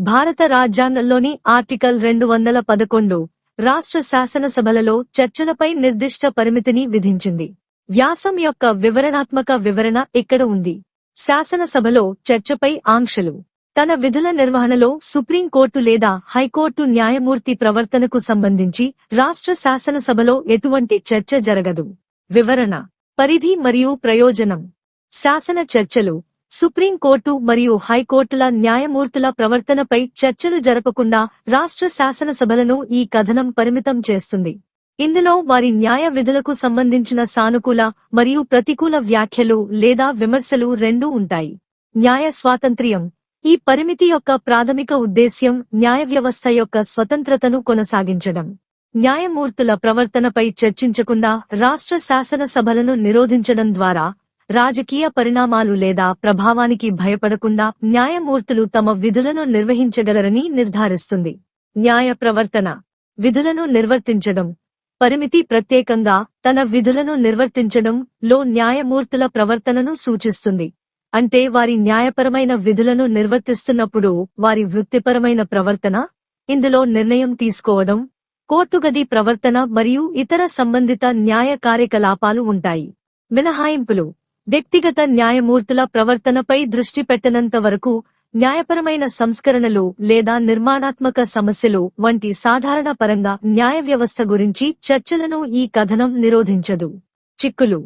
భారత రాజ్యాంగంలోని ఆర్టికల్ రెండు వందల పదకొండు రాష్ట్ర శాసనసభలలో చర్చలపై నిర్దిష్ట పరిమితిని విధించింది. వ్యాసం యొక్క వివరణాత్మక వివరణ ఇక్కడ ఉంది? శాసనసభలో చర్చపై ఆంక్షలు. తన విధుల నిర్వహణలో సుప్రీంకోర్టు లేదా హైకోర్టు న్యాయమూర్తి ప్రవర్తనకు సంబంధించి రాష్ట్ర శాసనసభలో ఎటువంటి చర్చ జరగదు. వివరణ. పరిధి మరియు ప్రయోజనం. శాసన చర్చలు. సుప్రీంకోర్టు మరియు హైకోర్టుల న్యాయమూర్తుల ప్రవర్తనపై చర్చలు జరపకుండా రాష్ట్ర శాసనసభలను ఈ కథనం పరిమితం చేస్తుంది. ఇందులో వారి న్యాయ విధులకు సంబంధించిన సానుకూల మరియు ప్రతికూల వ్యాఖ్యలు లేదా విమర్శలు రెండూ ఉంటాయి. న్యాయ స్వాతంత్ర్యం. ఈ పరిమితి యొక్క ప్రాథమిక ఉద్దేశ్యం న్యాయ వ్యవస్థ యొక్క స్వతంత్రతను కొనసాగించడం. న్యాయమూర్తుల ప్రవర్తనపై చర్చించకుండా రాష్ట్ర శాసనసభలను నిరోధించడం ద్వారా రాజకీయ పరిణామాలు లేదా ప్రభావానికి భయపడకుండా న్యాయమూర్తులు తమ విధులను నిర్వహించగలరని నిర్ధారిస్తుంది. న్యాయ ప్రవర్తన. విధులను నిర్వర్తించడం. పరిమితి ప్రత్యేకంగా తన విధులను నిర్వర్తించడం లో న్యాయమూర్తుల ప్రవర్తనను సూచిస్తుంది. అంటే వారి న్యాయపరమైన విధులను నిర్వర్తిస్తున్నప్పుడు వారి వృత్తిపరమైన ప్రవర్తన ఇందులో నిర్ణయం తీసుకోవడం కోర్టుగది ప్రవర్తన మరియు ఇతర సంబంధిత న్యాయ కార్యకలాపాలు ఉంటాయి. మినహాయింపులు. వ్యక్తిగత న్యాయమూర్తుల ప్రవర్తనపై దృష్టి పెట్టనంత వరకు న్యాయపరమైన సంస్కరణలు లేదా నిర్మాణాత్మక సమస్యలు వంటి సాధారణ పరంగా న్యాయ వ్యవస్థ గురించి చర్చలను ఈ కథనం నిరోధించదు. చిక్కులు.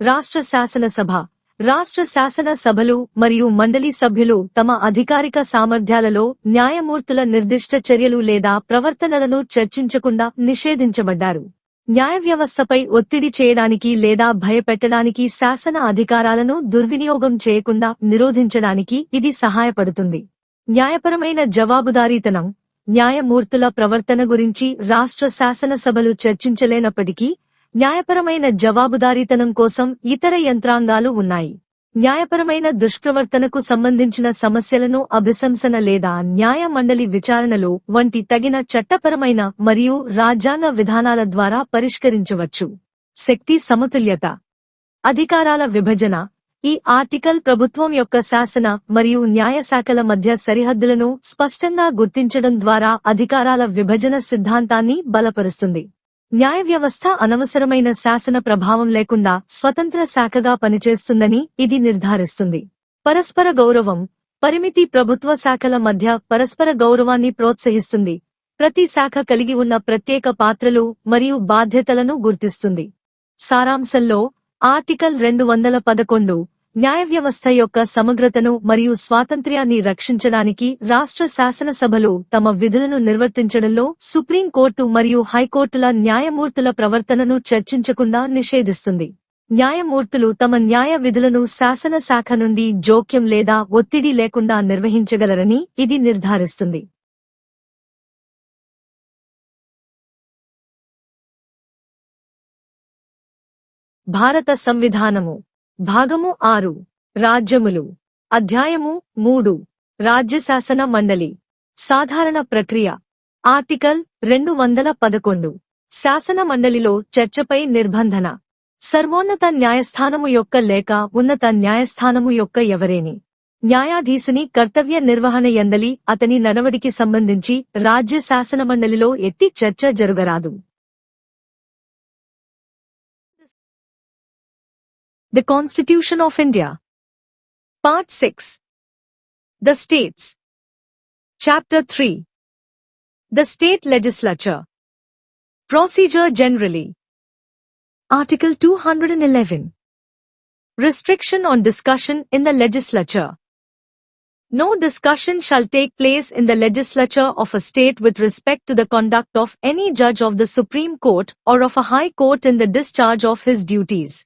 రాష్ట్ర శాసనసభ రాష్ట్ర శాసన సభలు మరియు మండలి సభ్యులు తమ అధికారిక సామర్థ్యాలలో న్యాయమూర్తుల నిర్దిష్ట చర్యలు లేదా ప్రవర్తనలను చర్చించకుండా నిషేధించబడ్డారు. న్యాయ వ్యవస్థపై ఒత్తిడి చేయడానికి లేదా భయపెట్టడానికి శాసన అధికారాలను దుర్వినియోగం చేయకుండా నిరోధించడానికి ఇది సహాయపడుతుంది. న్యాయపరమైన జవాబుదారీతనం న్యాయమూర్తుల ప్రవర్తన గురించి రాష్ట్ర శాసనసభలు చర్చించలేనప్పటికీ న్యాయపరమైన జవాబుదారీతనం కోసం ఇతర యంత్రాంగాలు ఉన్నాయి. న్యాయపరమైన దుష్ప్రవర్తనకు సంబంధించిన సమస్యలను అభిశంసన లేదా న్యాయ మండలి విచారణలు వంటి తగిన చట్టపరమైన మరియు రాజ్యాంగ విధానాల ద్వారా పరిష్కరించవచ్చు. శక్తి సమతుల్యత. అధికారాల విభజన. ఈ ఆర్టికల్ ప్రభుత్వం యొక్క శాసన మరియు న్యాయ శాఖల మధ్య సరిహద్దులను స్పష్టంగా గుర్తించడం ద్వారా అధికారాల విభజన సిద్ధాంతాన్ని బలపరుస్తుంది. న్యాయ వ్యవస్థ అనవసరమైన శాసన ప్రభావం లేకుండా స్వతంత్ర శాఖగా పనిచేస్తుందని ఇది నిర్ధారిస్తుంది. పరస్పర గౌరవం పరిమితి ప్రభుత్వ శాఖల మధ్య పరస్పర గౌరవాన్ని ప్రోత్సహిస్తుంది. ప్రతి శాఖ కలిగి ఉన్న ప్రత్యేక పాత్రలు మరియు బాధ్యతలను గుర్తిస్తుంది. సారాంశంలో ఆర్టికల్ రెండు వందల పదకొండు న్యాయ వ్యవస్థ యొక్క సమగ్రతను మరియు స్వాతంత్ర్యాన్ని రక్షించడానికి రాష్ట్ర శాసనసభలు తమ విధులను నిర్వర్తించడంలో సుప్రీంకోర్టు మరియు హైకోర్టుల న్యాయమూర్తుల ప్రవర్తనను చర్చించకుండా నిషేధిస్తుంది. న్యాయమూర్తులు తమ న్యాయ విధులను శాసన శాఖ నుండి జోక్యం లేదా ఒత్తిడి లేకుండా నిర్వహించగలరని ఇది నిర్ధారిస్తుంది. భారత సంవిధానము భాగము ఆరు. రాజ్యములు. అధ్యాయము మూడు. రాజ్యశాసన మండలి. సాధారణ ప్రక్రియ. ఆర్టికల్ రెండు వందల పదకొండు. శాసన మండలిలో చర్చపై నిర్బంధన. సర్వోన్నత న్యాయస్థానము యొక్క లేక ఉన్నత న్యాయస్థానము యొక్క ఎవరేని? న్యాయాధీశుని కర్తవ్య నిర్వహణ ఎందలి అతని నడవడికి సంబంధించి రాజ్య శాసన మండలిలో ఎత్తి చర్చ జరుగరాదు. The Constitution of India. Part 6. The States. Chapter 3. The State Legislature. Procedure generally. Article 211. Restriction on discussion in the legislature. No discussion shall take place in the legislature of a state with respect to the conduct of any judge of the Supreme Court or of a high court in the discharge of his duties.